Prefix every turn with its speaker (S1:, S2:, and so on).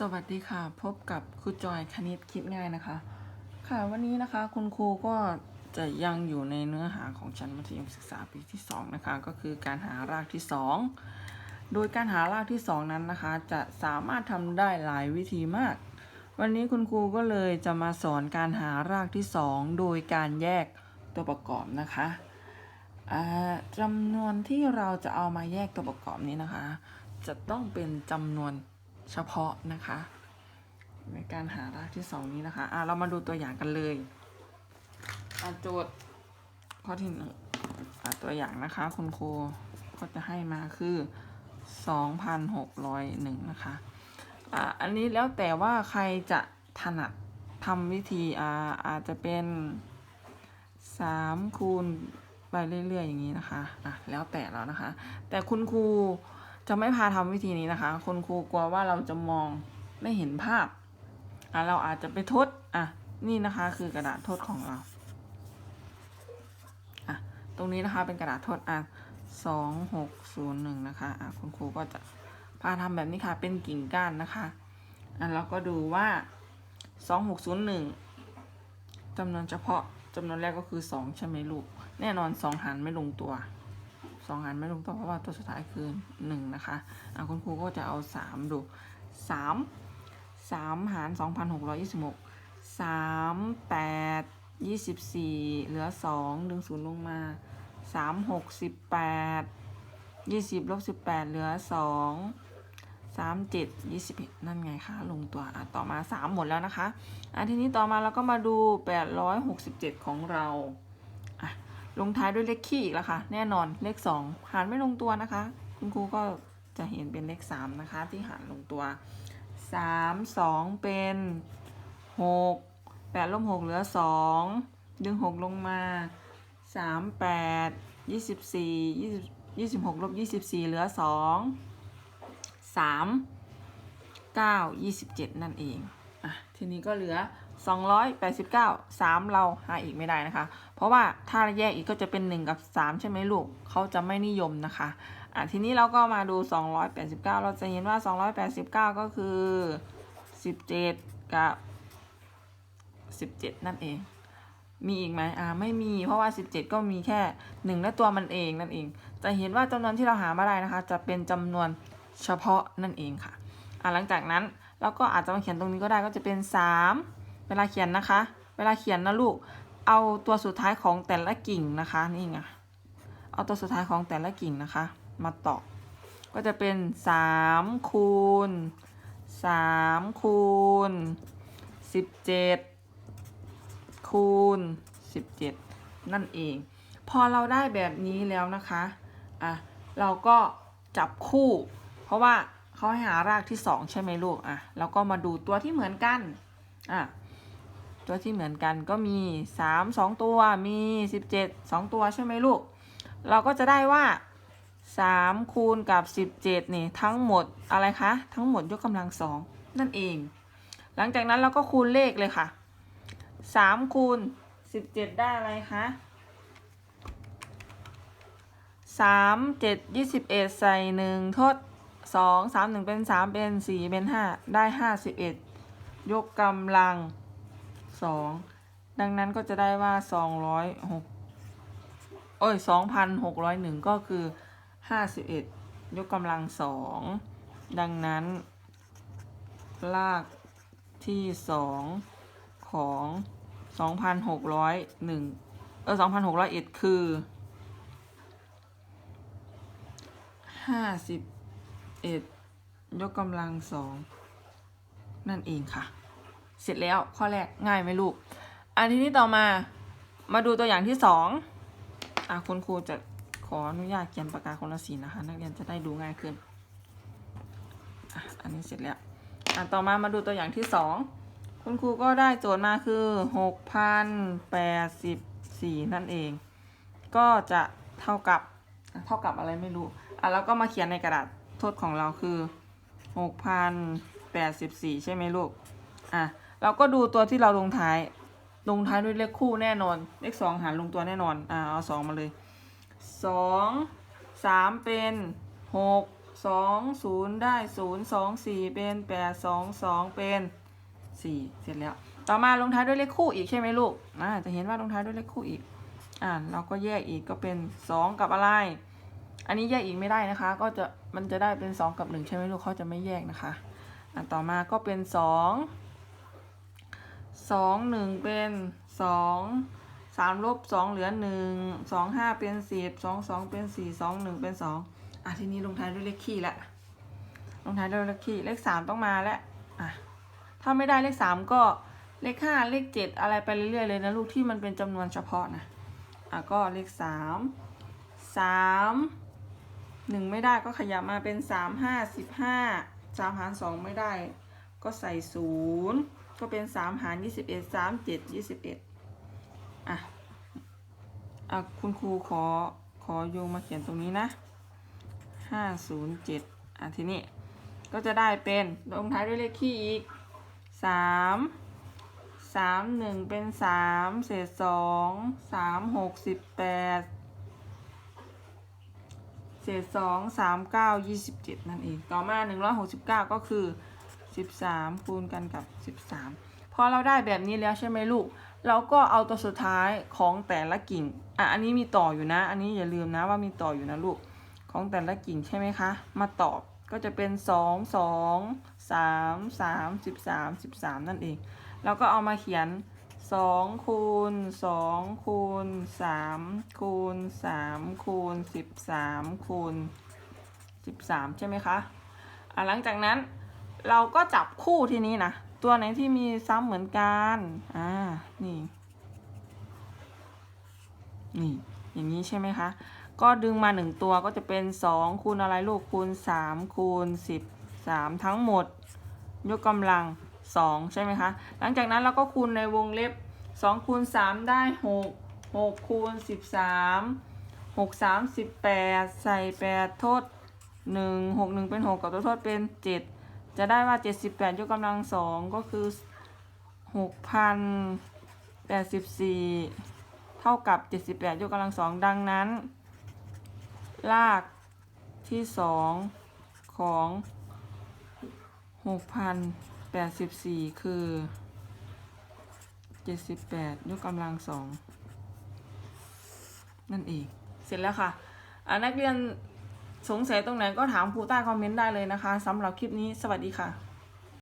S1: สวัสดีค่ะ พบกับครูจอยคณิตคิดง่ายนะคะ ค่ะวันนี้นะคะคุณครูก็จะยังอยู่ในเนื้อหาของชั้นมัธยมศึกษาปีที่ 2 นะคะ ก็คือการหารากที่ 2 โดยการหารากที่ 2 นั้นนะคะ จะสามารถทำได้หลายวิธีมาก วันนี้คุณครูก็เลยจะมาสอนการหารากที่ 2 โดยการแยกตัวประกอบนะคะจำนวนที่เราจะเอามาแยกตัวประกอบนี้นะคะ จะต้องเป็นจำนวน เฉพาะนะคะ ในการหารากที่สองนี้นะคะอะเรามาดูตัวอย่างกันเลยอะโจทย์ข้อที่หนึ่งตัวอย่างนะคะ คุณครูก็จะให้มาคือสองพันหกร้อยหนึ่งนะคะอะอันนี้แล้วแต่ว่าใครจะถนัดทำวิธีอ่าอาจจะเป็นสามคูณไปเรื่อยๆอย่างนี้นะคะอะแล้วแต่เรานะคะ แต่คุณครู จะไม่พาทำวิธีนี้นะคะ คุณครูกลัวว่าเราจะมองไม่เห็นภาพอะเราอาจจะไปทดอะนี่นะคะคือกระดาษทดของเราอะตรงนี้นะคะเป็นกระดาษทดอะสองหกศูนย์หนึ่งนะคะอะคุณครูก็จะพาทำแบบนี้ค่ะเป็นกิ่งก้านนะคะอะเราก็ดูว่าสองหกศูนย์หนึ่งจำนวนเฉพาะจำนวนแรกก็คือสองใช่ไหมลูก แน่นอนสองหารไม่ลงตัว สองหารไม่ลงตัวเพราะว่าตัวสุดท้ายคือหนึ่งนะคะอะคุณครูก็จะเอาสามดูสามสามหารสองพันหกร้อยยี่สิบหกสามแปดยี่สิบสี่เหลือสองดึงศูนย์ลงมาสามหกสิบแปดยี่สิบลบสิบแปดเหลือสองสามเจ็ดยี่สิบเอ็ดนั่นไงคะลงตัวอะต่อมาสามหมดแล้วนะคะอะทีนี้ต่อมาเราก็มาดูแปดร้อยหกสิบเจ็ดของเรา ลงท้ายด้วยเลขคี่อีกแล้วค่ะ แน่นอนเลขสองหารไม่ลงตัวนะคะ คุณครูก็จะเห็นเป็นเลขสามนะคะ ที่หารลงตัวสามสองเป็นหกแปดลบหกเหลือสองดึงหกลงมาสามแปดยี่สิบสี่ยี่ยี่สิบหกลบยี่สิบสี่เหลือสองสามเก้ายี่สิบเจ็ดนั่นเองอะทีนี้ก็เหลือ สองร้อยแปดสิบเก้าสามเราหาอีกไม่ได้นะคะ เพราะว่าถ้าแยกอีกก็จะเป็นหนึ่งกับสามใช่ไหมลูกเขาจะไม่นิยมนะคะอะทีนี้เราก็มาดู 289 เราจะเห็นว่า 289 ก็คือ 17 กับ 17 นั่นเอง มีอีกไหมอ่าไม่มีเพราะว่า 17 ก็มีแค่ 1 และตัวมันเองนั่นเอง จะเห็นว่าจำนวนที่เราหามาได้นะคะ จะเป็นจำนวนเฉพาะนั่นเองค่ะอ่าหลังจากนั้นเราก็อาจจะมาเขียนตรงนี้ก็ได้ก็จะเป็น 3 เวลาเขียนนะคะ เวลาเขียนนะลูก เอาตัวสุดท้ายของแต่ละกิ่งนะคะนี่ไง เอาตัวสุดท้ายของแต่ละกิ่งนะคะ มาต่อ ก็จะเป็นสามคูณสามคูณสิบเจ็ดคูณสิบเจ็ดนั่นเอง พอเราได้แบบนี้แล้วนะคะอะเราก็จับคู่ เพราะว่าเขาให้หารากที่สองใช่ไหมลูกอะแล้วก็มาดูตัวที่เหมือนกันอะ ตัวที่เหมือนกันก็มีสามสองตัวมีสิบเจ็ดสองตัวใช่ไหมลูก เราก็จะได้ว่า 3 คูณกับ 17นี่ทั้งหมดอะไรคะทั้งหมดยกกำลังสองนั่นเอง หลังจากนั้นเราก็คูณเลขเลยค่ะ 3 คูณ 17 ได้อะไรคะ3 7 21ใส่1ทด2 3 1เป็น3เป็น4เป็น5ได้51ยกกำลัง 2 ดังนั้นก็จะได้ว่า 206 โอ้ยสองพันหกร้อยหนึ่งก็คือห้าสิบเอ็ดยกกำลังสองดังนั้น ลากที่สองของสองพันหกร้อยหนึ่งเออสองพันหกร้อยเอ็ดคือห้าสิบเอ็ดยกกำลังสองนั่นเองค่ะ เสร็จแล้วข้อแรกง่ายไหมลูกอันที่นี้ต่อมามาดูตัวอย่างที่สองอะคุณครูจะขออนุญาตเขียนปากกาคนละสีนะคะ นักเรียนจะได้ดูง่ายขึ้นอะอันนี้เสร็จแล้วอะต่อมามาดูตัวอย่างที่สองคุณครูก็ได้โจทย์มาคือหกพันแปดสิบสี่นั่นเอง ก็จะเท่ากับเท่ากับอะไรไม่รู้อะแล้วก็มาเขียนในกระดาษโทษของเราคือหกพันแปดสิบสี่ใช่ไหมลูกอะ เราก็ดูตัวที่เราลงท้าย ลงท้ายด้วยเลขคู่แน่นอน เลขสองหารลงตัวแน่นอน อ่า เอาสองมาเลยสองสามเป็นหกสองศูนย์ได้ศูนย์สองสี่เป็นแปดสองสองเป็นสี่เสร็จแล้ว ต่อมาลงท้ายด้วยเลขคู่อีกใช่ไหมลูก อ่า จะเห็นว่าลงท้ายด้วยเลขคู่อีก อ่า เราก็แยกอีกก็เป็นสองกับอะไร อันนี้แยกอีกไม่ได้นะคะ ก็จะมันจะได้เป็นสองกับหนึ่งใช่ไหมลูกเขาจะไม่แยกนะคะ อ่าต่อมาก็เป็นสอง สองหนึ่งเป็นสองสามลบสองเหลือหนึ่งสองห้าเป็นสิบสองสองเป็นสี่สองหนึ่งเป็นสองอะทีนี้ลงท้ายด้วยเลขคี่ละลงท้ายด้วยเลขคี่เลขสามต้องมาแล้วอะถ้าไม่ได้เลขสามก็เลขห้าเลขเจ็ดอะไรไปเรื่อยๆเลยนะลูกที่มันเป็นจำนวนเฉพาะนะอะก็เลขสามสามหนึ่งไม่ได้ก็ขยับมาเป็นสามห้าสิบห้าสามหารสองไม่ได้ ก็ใส่ศูนย์ ก็เป็นสามหารยี่สิบเอ็ดสามเจ็ดยี่สิบเอ็ดอะอะคุณครูขอขอโยงมาเขียนตรงนี้นะห้าศูนย์เจ็ดอะทีนี้ก็จะได้เป็นลงท้ายด้วยเลขคี่อีกสามสามหนึ่งเป็นสามเศษสองสามหกสิบแปดเศษสองสามเก้ายี่สิบเจ็ดนั่นเอง ต่อมาหนึ่งร้อยหกสิบเก้าก็คือ สิบสามคูณกันกับสิบสามพอเราได้แบบนี้แล้วใช่ไหมลูก เราก็เอาตัวสุดท้ายของแต่ละกิ่ง อะ อันนี้มีต่ออยู่นะ อันนี้อย่าลืมนะว่ามีต่ออยู่นะลูก ของแต่ละกิ่งใช่ไหมคะ มาตอบก็จะเป็นสองสองสามสามสิบสามสิบสามนั่นเอง แล้วก็เอามาเขียนสองคูณสองคูณสามคูณสามคูณสิบสามคูณสิบสามใช่ไหมคะอะหลังจากนั้น เราก็จับคู่ทีนี้นะ ตัวไหนที่มีซ้ำเหมือนกัน อ่า นี่ นี่ อย่างนี้ใช่ไหมคะ ก็ดึงมาหนึ่งตัวก็จะเป็นสองคูณอะไรลูกคูณสามคูณสิบสามทั้งหมด ยกกำลังสองใช่ไหมคะ หลังจากนั้นเราก็คูณในวงเล็บสองคูณสามได้หกหกคูณสิบสามหกสามสิบแปดใส่แปดโทษหนึ่งหกหนึ่งเป็นหกกับตัวโทษเป็นเจ็ด จะได้ว่าเจ็ดสิบแปดยกกำลังสองก็คือหกพันแปดสิบสี่เท่ากับเจ็ดสิบแปดยกกำลังสองดังนั้น ลากที่สองของหกพันแปดสิบสี่คือเจ็ดสิบแปดยกกำลังสองนั่นเอง เสร็จแล้วค่ะอ่านักเรียน สงสัยตรงไหนก็ถามครูใต้คอมเมนต์ได้เลยนะคะสำหรับคลิปนี้สวัสดีค่ะ